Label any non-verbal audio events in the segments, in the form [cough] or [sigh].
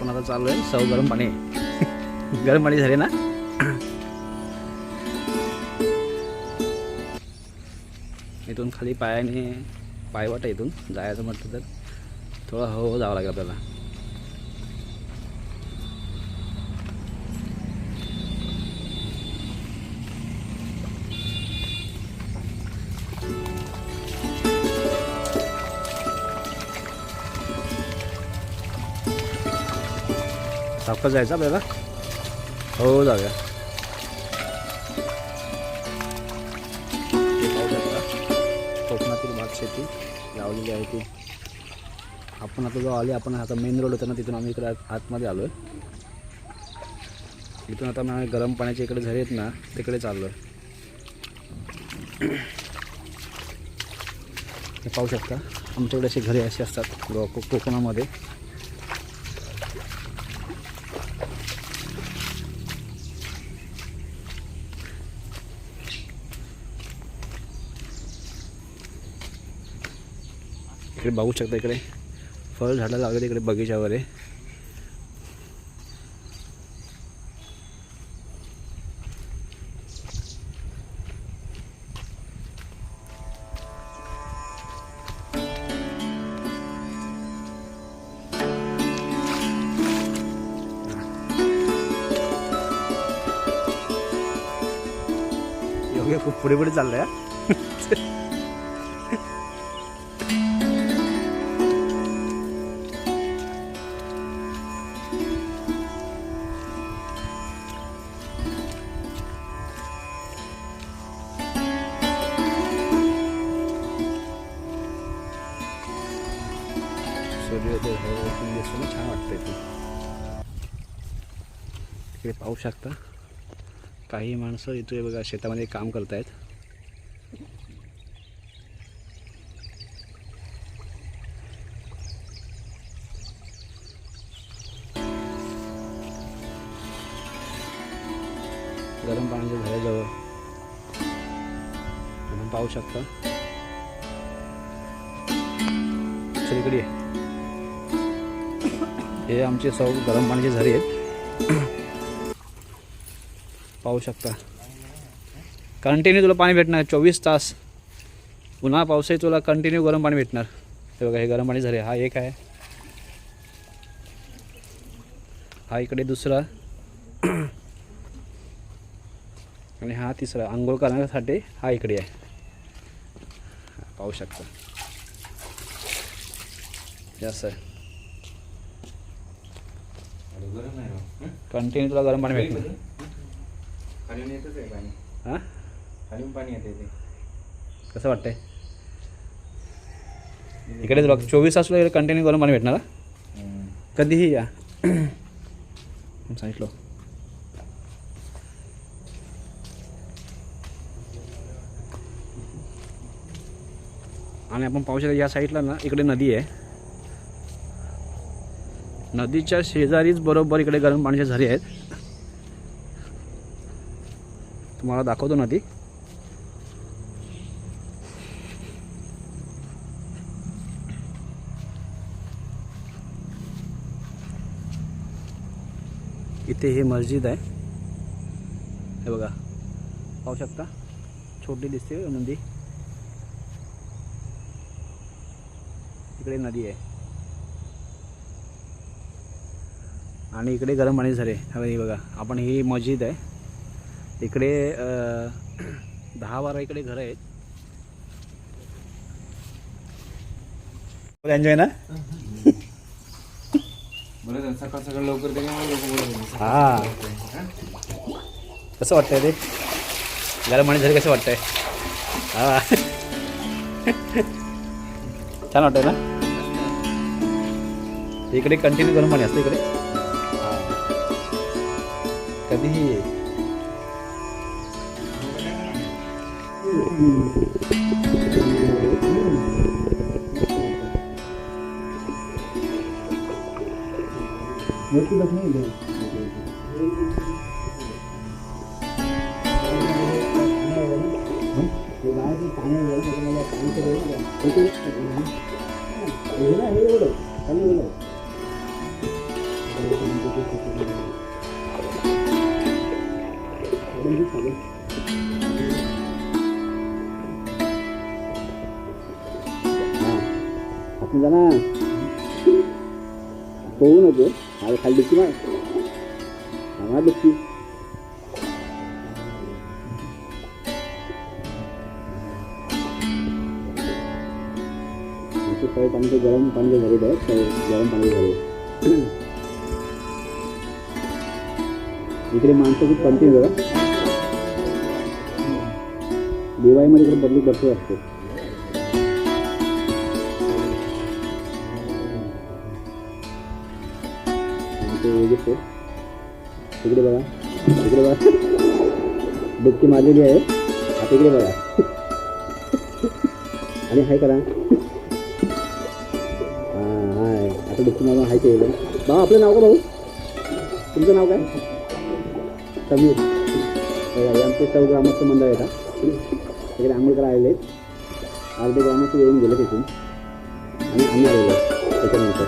आपण आता चालू आहे. सव गरम पाणी. गरम पाणी झाले ना? इथून खाली पायाने पायवाटा आहे इथून जायचं म्हटलं तर थोडं हळूहळू जावं लागेल आपल्याला. सावकाश जायचं आपल्याला हो जाऊया पाहू शकता कोकणातील भात शेती लावलेली आहे ती आपण आता जो आले आपण आता मेन रोड होता ना तिथून आम्ही इकडे आतमध्ये आलो आहे इथून आता आम्ही गरम पाण्याच्या इकडे झरे आहेत ना तिकडे चाललो आहे हे पाहू शकता आमच्याकडे असे घरे असे असतात को- कोकणामध्ये इकडे बघू शकता इकडे. फळ झाडं लावले इकडे बगीच्यावर आहे. योग्य खूप पुढे पुढे चाललंय [laughs] हा. छान वाटतं इथे तिकडे पाहू शकता काही माणसं इथे बघा शेतामध्ये काम करतायत गरम पाण्याच्या झाल्याजवळ तुम्ही पाहू शकता सगळीकडे आहे. हे आमचे सौ गरम पाण्याचे झरे आहेत. पाहू शकता. कंटिन्यू तुला पाणी भेटणार. चोवीस तास. पुन्हा पावसाळी तुला कंटिन्यू गरम पाणी भेटणार. हे बघा हे गरम पाणी झरे. हा एक आहे. हा इकडे दुसरा. आणि हा तिसरा. आंघोळ करण्यासाठी हा इकडे आहे. पाहू शकता. हे असं आहे कंटिन्यू तुला गरम पाणी भेटणार खालून येतच आहे पाणी हां खालून पाणी येते ते कसं वाटतंय इकडेच बघ चोवीस तास तुला कंटिन्यू गरम पाणी भेटणार हा? कधीही या सांगितलं आणि आपण पाहू शकतो या साईडला ना इकडे नदी आहे नदीच्या शेजारीच बरोबर इकडे गरम पाण्याचे झरे आहेत. तुम्हाला दाखवतो नदी. इथे हे मस्जिद आहे. हे बघा. पाहू शकता? छोटी दिसते नदी. इकडे नदी आहे. आणि इकडे गरम पाणी झरे हे बघा आपण ही मस्जिद आहे. इकडे [clears throat] दहा बारा इकडे घरं आहेत. एन्जॉय ना? बरं झालं, सकाळ सकाळ लवकर. हा? कसं वाटतंय ते? गरम पाणी झाले कसं वाटतंय? हा. [laughs] छान वाटतंय ना? इकडे कंटिन्यू गरम पाणी असतं इकडे. พี่เดี๋ยวคุณลงนี่เลยเดี๋ยวร้ายที่ตังค์เลยเดี๋ยวจะมาเรียกตังค์จะเลยเดี๋ยวคุณเดี๋ยวนะเดี๋ยวนะเดี๋ยวนะเดี๋ยวนะ पोहू नको अरे खाली डुक्की मार मार डुक्की आमचे सगळे पाणी ते गरम पाणी झालेलं आहे सगळे गरम पाणी झाले इकडे माणसं खूप कमती जरा दिवाळीमध्ये इकडे पब्लिक भरपूर असते. आमचे तिकडे बघा. तिकडे बघा. डुबकी मारलेली आहे. आता इकडे बघा. आणि हाय करा. हां हाय. आता डुबकी मारून हाय केलं भाऊ आपलं नाव का भाऊ? तुमचं नाव काय? समीर. आमचं हे आमचे चौ ग्रामस्थ मंडळ आहे का? सगळे आंघोळ करायला आलेले अर्धे ग्रामस्थ येऊन गेले तिथून आणि आम्ही आलेलो त्याच्यानंतर.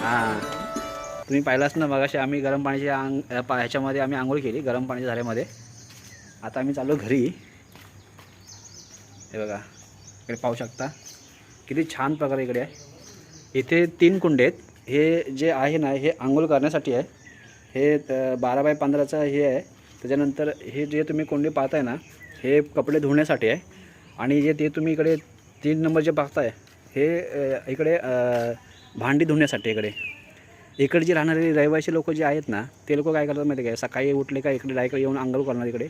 हां. तुम्ही पाहिलाच ना मगाशी आम्ही गरम पाण्याच्या आंग पा ह्याच्यामध्ये आम्ही आंघोळ केली गरम पाण्याच्या झाल्यामध्ये आता आम्ही चाललो घरी. हे बघा इकडे पाहू शकता. किती छान प्रकारे इकडे आहे. इथे तीन कुंडे आहेत. हे जे आहे ना हे आंघोळ करण्यासाठी आहे. हे बारा बाय पंधराचं हे आहे. त्याच्यानंतर हे जे तुम्ही कोंडी पाहताय ना हे कपडे धुण्यासाठी आहे. आणि जे ते तुम्ही इकडे तीन नंबर जे पाहताय हे इकडे भांडी धुण्यासाठी इकडे. इकडे जे राहणारे रहिवासी लोक जे आहेत ना ते लोक काय करतात माहिती आहे काय सकाळी उठले का इकडे डायकडे येऊन आंघोळ करणार इकडे.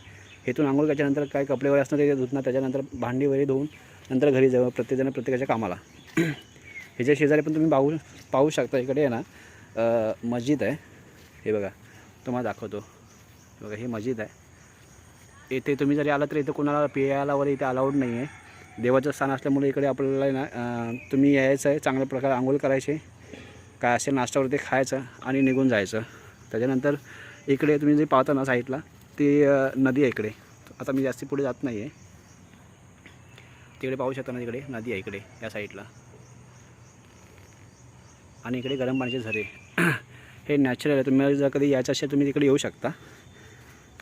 इथून आंघोळ केल्यानंतर काय कपडे वगैरे असणार ते धुतणार त्याच्यानंतर भांडी वगैरे धुवून नंतर घरी जाऊ प्रत्येकजण प्रत्येकाच्या कामाला. [clears throat] ह्याच्या शेजारी पण तुम्ही पाहू पाहू शकता इकडे आहे ना मस्जिद आहे. हे बघा तुम्हाला दाखवतो. बघा हे मस्जिद आहे. इथे तुम्ही जरी आला तर इथं कोणाला पियाला वगैरे इथे अलाउड नाही आहे देवाचं स्थान असल्यामुळे इकडे आपल्याला ना तुम्ही यायचं आहे चांगल्या प्रकारे आंघोळ करायचे. काय असेल नाश्त्यावरती खायचं आणि निघून जायचं. त्याच्यानंतर इकडे तुम्ही जे पाहता ना साईडला ती नदी आहे इकडे. आता मी जास्ती पुढे जात नाही आहे तिकडे पाहू शकता ना तिकडे नदी आहे इकडे या साईडला आणि इकडे गरम पाण्याचे झरे. हे नॅचरल आहे. तुम्ही जर कधी यायचं असेल तुम्ही तिकडे येऊ शकता.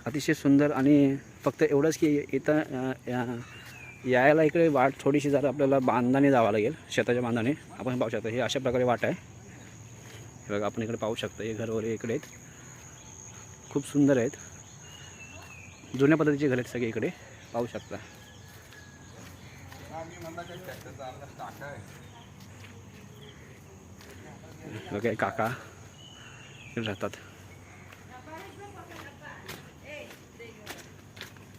अतिशय सुंदर आणि फक्त एवढंच की इथं या- यायला इकडे वाट थोडीशी जरा आपल्याला बांधाने जावं लागेल. शेताच्या बांधाने. आपण पाहू शकतो हे अशा प्रकारे वाट आहे. हे बघा आपण इकडे पाहू शकतो हे घर वगैरे इकडे आहेत. खूप सुंदर आहेत. जुन्या पद्धतीचे घर आहेत सगळे इकडे. पाहू शकता. ओके काका. राहतात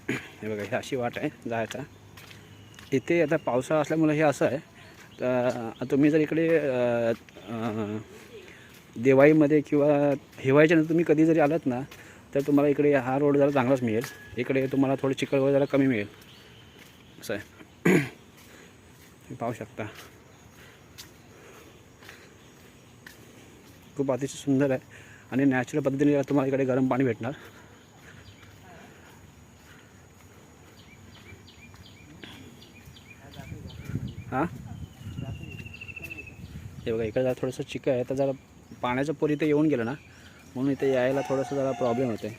[clears throat] हे बघा ही अशी वाट आहे जायचा इथे आता पावसाळा असल्यामुळे हे असं आहे. तर तुम्ही जर इकडे अ, दिवाळीमध्ये किंवा हिवाळ्याच्या नंतर तुम्ही कधी जरी आलात ना तर तुम्हाला इकडे हा रोड जरा चांगलाच मिळेल. इकडे तुम्हाला थोडं चिखल वगैरे जरा कमी मिळेल. असं आहे. तुम्ही पाहू शकता. खूप अतिशय सुंदर आहे. आणि नॅचरल पद्धतीने तुम्हाला इकडे गरम पाणी भेटणार. हां? हे बघा इकडे जरा थोडंसं चिकं आहे तर जरा पाण्याचं पोरी इथे येऊन गेलं ना म्हणून इथे यायला थोडंसं जरा प्रॉब्लेम होते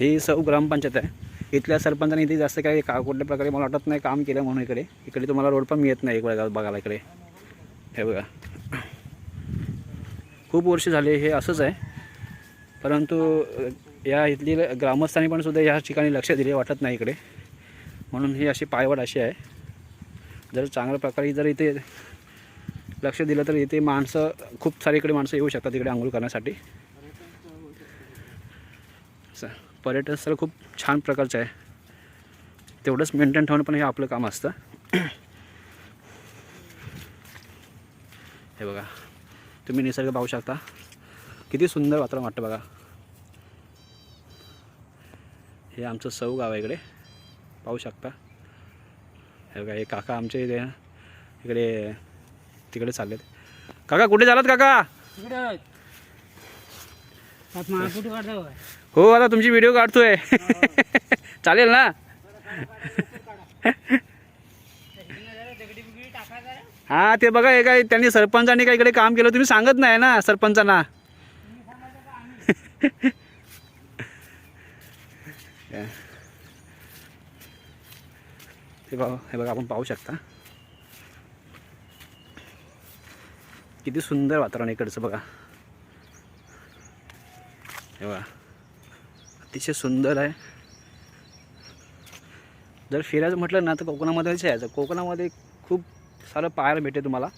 ही सर्व ग्रामपंचायत आहे. इथल्या सरपंचाने इथे जास्त काही का कुठल्या प्रकारे मला वाटत नाही काम केलं म्हणून इकडे. इकडे तुम्हाला रोड पण मिळत नाही एक वेळा बघायला इकडे. हे बघा. खूप वर्ष झाले हे असंच आहे. परंतु या इथली ग्रामस्थांनी पण सुद्धा या ठिकाणी लक्ष दिले वाटत नाही इकडे. म्हणून ही अशी पायवाट अशी आहे. जर चांगल्या प्रकारे जर इथे लक्ष दिलं तर इथे माणसं खूप सारी इकडे माणसं येऊ शकतात इकडे आंघोळ करण्यासाठी. सर पर्यटन स्थळ खूप छान प्रकारचं आहे. तेवढंच मेंटेन ठेवणं पण हे आपलं काम असतं. हे बघा. तुम्ही निसर्ग पाहू शकता. किती सुंदर वातावरण वाटतं बघा. हे आमचं सौ गाव आहे इकडे. पाहू शकता. हे बघा हे काका आमचे इथे इकडे तिकडे चाललेत. काका कुठे चालत काका? हो आता तुमची व्हिडिओ काढतोय. [laughs] चालेल ना? [laughs] हा ते बघा हे काय त्यांनी सरपंचांनी काही इकडे काम केलं तुम्ही सांगत नाही ना सरपंचांना. [laughs] हे बघा हे बघा आपण पाहू शकता. किती सुंदर वातावरण इकडचं बघा. हे बघा. अतिशय सुंदर आहे. जर फिरायचं म्हटलं ना तर कोकणामध्येच यायचं कोकणामध्ये खूप सारं पाहायला भेटेल तुम्हाला.